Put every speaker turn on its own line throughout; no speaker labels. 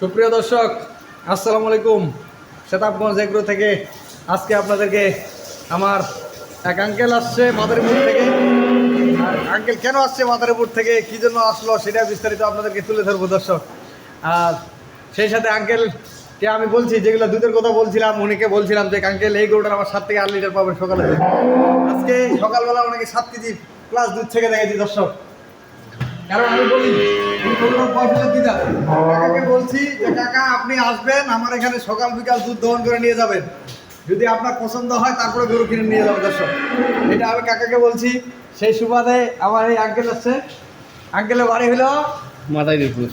সুপ্রিয় দর্শক, আসসালামু আলাইকুম। সেতাবগঞ্জ এগ্রো থেকে আজকে আপনাদেরকে আমার এক আঙ্কেল আসছে মাদারীপুর থেকে। আর আঙ্কেল কেন আসছে মাদারীপুর থেকে? কী জন্য আসলো সেটা বিস্তারিত আপনাদেরকে তুলে ধরবো দর্শক। আর সেই সাথে আঙ্কেলকে আমি বলছি, যেগুলো দুধের কথা বলছিলাম, উনিকে বলছিলাম যে আঙ্কেল এই গরুটা আমার সাত থেকে আট লিটার পাবেন সকালে। আজকে সকালবেলা ওনাকে সাত কেজি প্লাস দুধ থেকে দেখেছি দর্শক। কারণ আমি বলি? কাকাকে বলছি যে কাকা আপনি আসবেন আমার এখানে সকাল বিকাল দুধ দহন করে নিয়ে যাবেন। যদি আপনার পছন্দ হয় তারপরে গরু কিনে নিয়ে যাবেন দর্শক। এটা আমি কাকাকে বলছি সেই সুবাদে আমার এই আঙ্কেল আছে। আঙ্কেলের বাড়ি হলো
মাদারীপুর।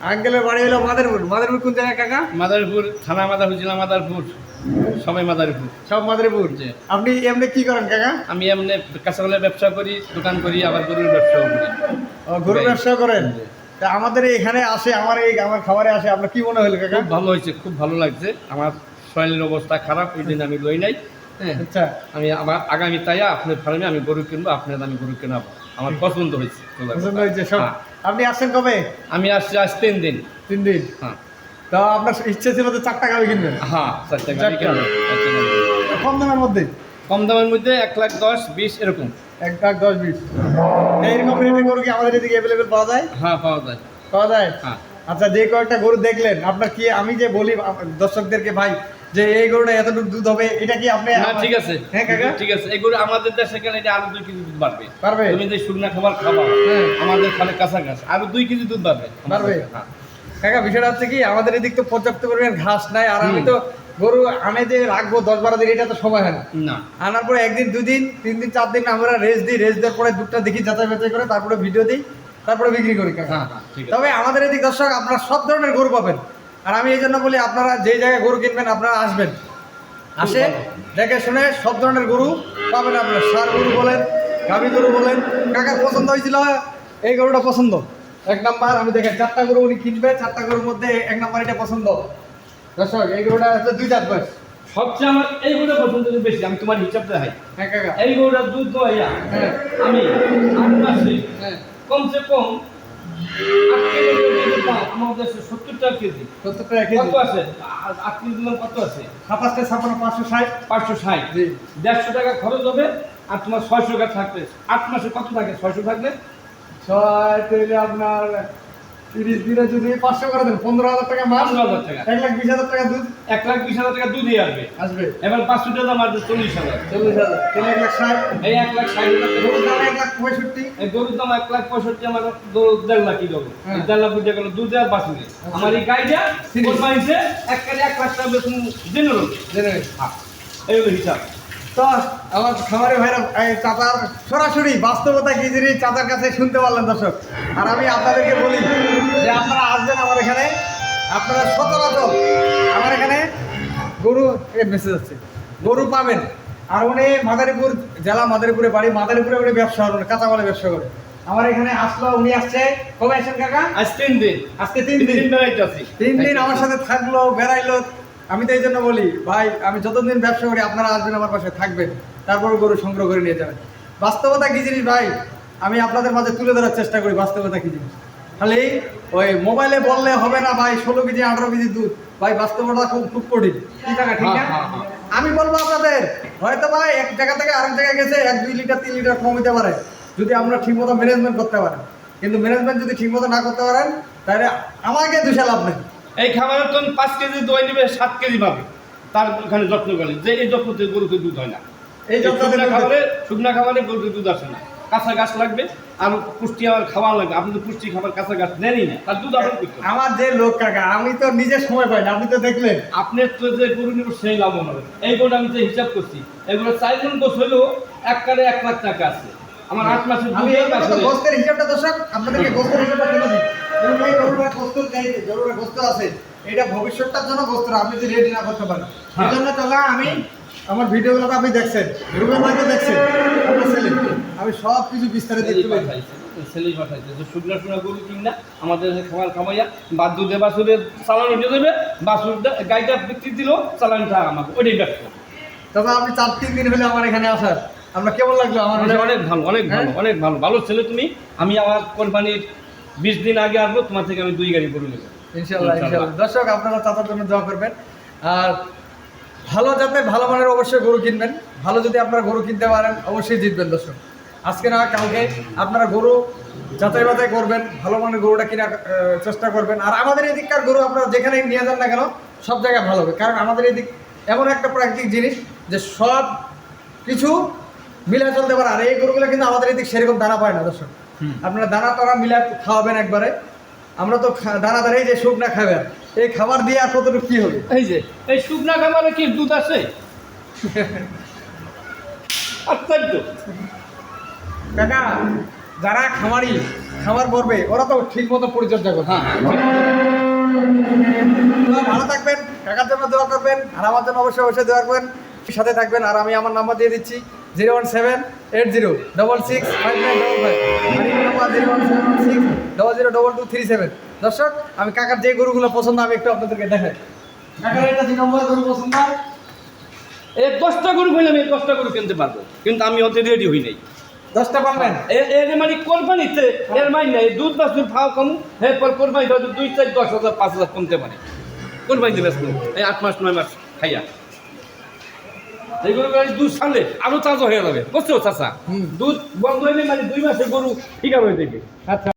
আঙ্কেলের বাড়ি হলো মাদারীপুর। মাদারীপুর কোন জায়গায় কাকা?
মাদারীপুর থানা মাদারপুর জেলা মাদারপুর সবাই মাদারীপুর।
সব মাদারীপুর। আপনি এমনি কি করেন কাকা?
আমি এমনি কাঁচাগোলের ব্যবসা করি দোকান করি আবার গরুর ব্যবসাও করি।
ও, গরু
জি।
ব্যবসা করেন? তা আমাদের এখানে আসে আমার এই আমার খাবারে আসে আপনার কি মনে হলো কাকা?
খুব ভালো হয়েছে খুব ভালো লাগছে। আমার শরীরের অবস্থা খারাপ ওই দিন আমি লই নাই। হ্যাঁ
আচ্ছা।
আমি আমার আগামী তাই আপনার ফার্মে আমি গরু কিনবো আপনার আমি গরু কেনাবো। আমার পছন্দ হয়েছে।
পছন্দ হয়েছে সব
হ্যাঁ।
আপনি আসছেন কবে?
আমি আসছি আজ তিন দিন।
তিন দিন?
হ্যাঁ।
তা আপনার ইচ্ছে ছিল তো চারটা গাড়ি কিনবেন?
হ্যাঁ চারটে গাড়ি।
কম দামের মধ্যে?
কম দামের মধ্যে এক লাখ দশ বিশ এরকম।
এক লাখ দশ বিশ। এইরকম রেটে গরু কি আমাদের এদিকে অ্যাভেলেবেল পাওয়া যায়?
হ্যাঁ পাওয়া যায়।
পাওয়া যায়?
হ্যাঁ।
আচ্ছা যে কয়েকটা গরু দেখলেন আপনার কি আমি যে বলি দর্শকদেরকে ভাই যে এই গরুটা এতটুকু দুধ হবে এটা কি আপনি
না ঠিক আছে।
হ্যাঁ কাকা?
ঠিক আছে এই গরু আমাদের দেশে গেলে এটা আরও দুই কেজি দুধ বাড়বে?
পারবে
তুমি যে শুকনা খাবার খাবার
হ্যাঁ।
আমাদের খালে কাঁচা ঘাস আরও দুই কেজি দুধ বাড়বে।
পারবে?
হ্যাঁ।
কাকা বিষয়টা হচ্ছে কি আমাদের এদিক তো পর্যাপ্ত পরিমাণ ঘাস নাই আর আমি তো গরু আনে যে রাখব দশ বারো দিন এটা তো সময় হয় না।
না।
আনার পরে একদিন দুদিন তিন দিন চার দিন আমরা রেস্ট দিই রেস্ট দেওয়ার পরে দুধটা দেখি যাচাই বাছাই করে তারপরে ভিডিও দিই তারপরে বিক্রি করি কাকা।
হ্যাঁ ঠিক আছে।
তবে আমাদের এদিক দর্শক আপনারা সব ধরনের গরু পাবেন। আর আমি এই জন্য বলি আপনারা যেই জায়গায় গরু কিনবেন আপনারা আসবেন। আসে দেখে শুনে সব ধরনের গরু পাবেন আপনারা। সার গরু বলেন গাভী গরু বলেন। কাকার পছন্দ হয়েছিল এই গরুটা পছন্দ। এক নাম্বার আমি দেখেন চারটা গরু উনি কিনবে চারটা গরুর মধ্যে এক নাম্বার এটা পছন্দ। দর্শক এই গরুটা হচ্ছে দুই চার বয়স।
সবচেয়ে আমার এই গরুটা পছন্দ বেশি আমি তোমার হিসাব দেখাই।
হ্যাঁ কাকা।
এই গরুটার দুধ দোয়াইয়া
হ্যাঁ।
আমি আট মাসে
হ্যাঁ।
কমসে কম দেড়শো টাকা খরচ হবে আর তোমার ছয়শো টাকা থাকবে। আট মাসে কত থাকে? ছয়শো থাকলে?
ছয় আপনার তিরিশ দিনে যদি পাঁচশো করে দেন পনেরো হাজার টাকা মাস
হাজার টাকা।
এক লাখ বিশ হাজার টাকা দুধ।
এক লাখ বিশ হাজার টাকা দুধই আসবে।
আসবে।
এবার পাঁচশো টাকা মারবে চল্লিশ হাজার।
চল্লিশ হাজার। এক লাখ ষাট।
এই এক লাখ ষাট হাজার
গরুর দাম এক লাখ পঁয়ষট্টি।
এই গরুর দাম এক লাখ পঁয়ষট্টি আমার গরু দেড় লাখই দেবো
হ্যাঁ।
দেড় লাখ বুঝে গেল দুধ আর বাসুরে আমার এই গাইটা
তিরিশ।
এক কাজে এক লাখ টাকা বেতন জেনে রোগ
জেনে
এই হলো হিসাব।
তো আমার খামারে ভাইরা এই চাচার সরাসরি বাস্তবতা কি জিনিস চাচার কাছে শুনতে পারলেন দর্শক? আর আমি আপনাদেরকে বলি যে আপনারা আসবেন আমার এখানে আপনারা সচরাচর আমার এখানে গরু মেসেজ আছে গরু পাবেন। আর উনি মাদারীপুর জেলা মাদারীপুরে বাড়ি মাদারীপুরে উনি ব্যবসা করেন কাঁচামালের ব্যবসা করে আমার এখানে আসলো উনি আসছে কবে আসছেন কাকা?
আজ তিন দিন।
আজকে তিন দিন। তিন দিন আমার সাথে থাকল বেড়াইলো আমি তো এই জন্য বলি ভাই আমি যতদিন ব্যবসা করি আপনারা আসবেন আমার পাশে থাকবেন। তারপর গরু সংগ্রহ করে নিয়ে যাবেন। বাস্তবতা কি জিনিস ভাই? আমি আপনাদের মাঝে তুলে ধরার চেষ্টা করি বাস্তবতা কি জিনিস? খালি ওই মোবাইলে বললে হবে না ভাই ষোলো কেজি আঠারো কেজি দুধ। ভাই বাস্তবতা খুব খুব কঠিন। কি টাকা ঠিক না?
হ্যাঁ, হ্যাঁ, হ্যাঁ।
আমি বলব আপনাদের হয়তো ভাই এক জায়গা থেকে আরেক জায়গায় গেছে এক দুই লিটার তিন লিটার কম হতে পারে। যদি আমরা ঠিকমতো ম্যানেজমেন্ট করতে পারেন। কিন্তু ম্যানেজমেন্ট যদি ঠিকমতো না করতে পারেন তাহলে আমাকে দুশা লাভ নেই।
এই খাবারের তো পাঁচ কেজি দই নেবে সাত কেজি পাবে। তার ওখানে যত্ন করে। যে এই যত্নতে গরুতে দুধ হয় না।
এই
শুকনা খাবারে শুকনা খাবারে গরুতে দুধ আসে না। কাঁচা গাছ লাগবে আর পুষ্টি আমার খাবার লাগবে। আপনি তো পুষ্টি খাবার কাঁচা গাছ নেনই না। তার দুধ আপনি
আমার যে লোক কাকা আমি তো নিজে সময় পাই না। আপনি তো দেখলেন।
আপনি তো যে গরু নিব সেই লাভবান হবে এই গরুটা আমি যে হিসাব করছি এগুলো চারজন গোছ হলেও এক কালে এক লাখ টাকা আছে। আমার আট মাসের
হিসাবটা দর্শক আপনাদেরকে গোস্তের হিসাবটা আছে এটা ভবিষ্যৎটার জন্য গোস্ত আপনি যদি রেডি না করতে পারেন।
হ্যাঁ।
এই জন্য চলা আমি আমার ভিডিওগুলো তো আপনি দেখছেন দেখছেন আপনার ছেলে। আমি সব কিছু বিস্তারিত
ছেলেই
তুলে
ছেলেই পাঠাইছে যে শুকনা শুকনা গরু কিনা আমাদের যে খাবার খামাইয়া বাদ দুধে বাছুরের চালান উঠে দেবে বাছুর গাইটা বিক্রি দিল চালানটা আমাকে ওইটাই ব্যস্ত
তবে আপনি চার তিন দিন হলে আমার এখানে আসার আপনার কেমন লাগল? আমার
অনেক ভালো অনেক ভালো
হ্যাঁ?
অনেক ভালো ভালো ছেলে তুমি। আমি আমার কোরবানির বিশ দিন আগে আসব তোমার থেকে আমি দুই গাড়ি গরু নেব।
ইনশাল্লাহ
ইনশাল্লাহ।
দর্শক আপনারা চাচার জন্য দোয়া করবেন। আর ভালো যাতে ভালো মানের অবশ্যই গরু কিনবেন। ভালো যদি আপনারা গরু কিনতে পারেন অবশ্যই জিতবেন দর্শক। আজকে না কালকে আপনারা গরু যাচাই বাছাই করবেন ভালো মানের গরুটা কিনা আহ, চেষ্টা করবেন। আর আমাদের এদিককার গরু আপনারা যেখানে নিয়ে যান না কেন সব জায়গায় ভালো হবে। কারণ আমাদের এদিক এমন একটা প্রাকৃতিক জিনিস যে সব কিছু মিলে চলতে পারে। আর এই গরুগুলো কিন্তু আমাদের এদিক সেরকম দানা পায় না দর্শক। আপনারা দানা তারা মিলে খাওয়াবেন একবারে। আমরা তো দানা দাঁড়িয়ে যে শুকনা খাবেন। এই খাবার দিয়ে আর কতটুকু কি হবে?
এই যে এই শুকনা খাবারে কি দুধ আছে? আশ্চর্য।
কাকা যারা খামারি খামার করবে ওরা তো ঠিক মতো পরিচর্যা করবে।
হ্যাঁ হ্যাঁ।
ভালো থাকবেন কাকার জন্য দোয়া করবেন আর আমার জন্য অবশ্যই অবশ্যই দোয়া করবেন। সাথে থাকবেন আর আমি আমার নাম্বার দিয়ে দিচ্ছি। Zero one seven eight zero double six five nine double five আর এই number zero one seven one six double zero double two three seven দর্শক আমি কাকার যে গরুগুলো পছন্দ আমি একটু আপনাদেরকে দেখাই। কাকার এটা দুই নম্বর গরু পছন্দ
এই দশটা গরু হইলে আমি দশটা গরু কিনতে পারব। কিন্তু আমি অত রেডি হই নাই।
দশটা পাবেন
এর মানে কোরবানিতে এর মাইন নাই। দুধ বাছুর ফাও কমু এরপর কোরবানি দুই চার দশ হাজার পাঁচ হাজার কমতে পারে। কোরবানি দিলে এই আট মাস নয় মাস খাইয়া। দুধ ছাড়লে আরও চাষ হয়ে যাবে। বুঝছ চাষা
হুম।
দুধ বন্ধ হইলে মানে দুই মাসে গরু ঠিক হয়ে যাবে।
আচ্ছা।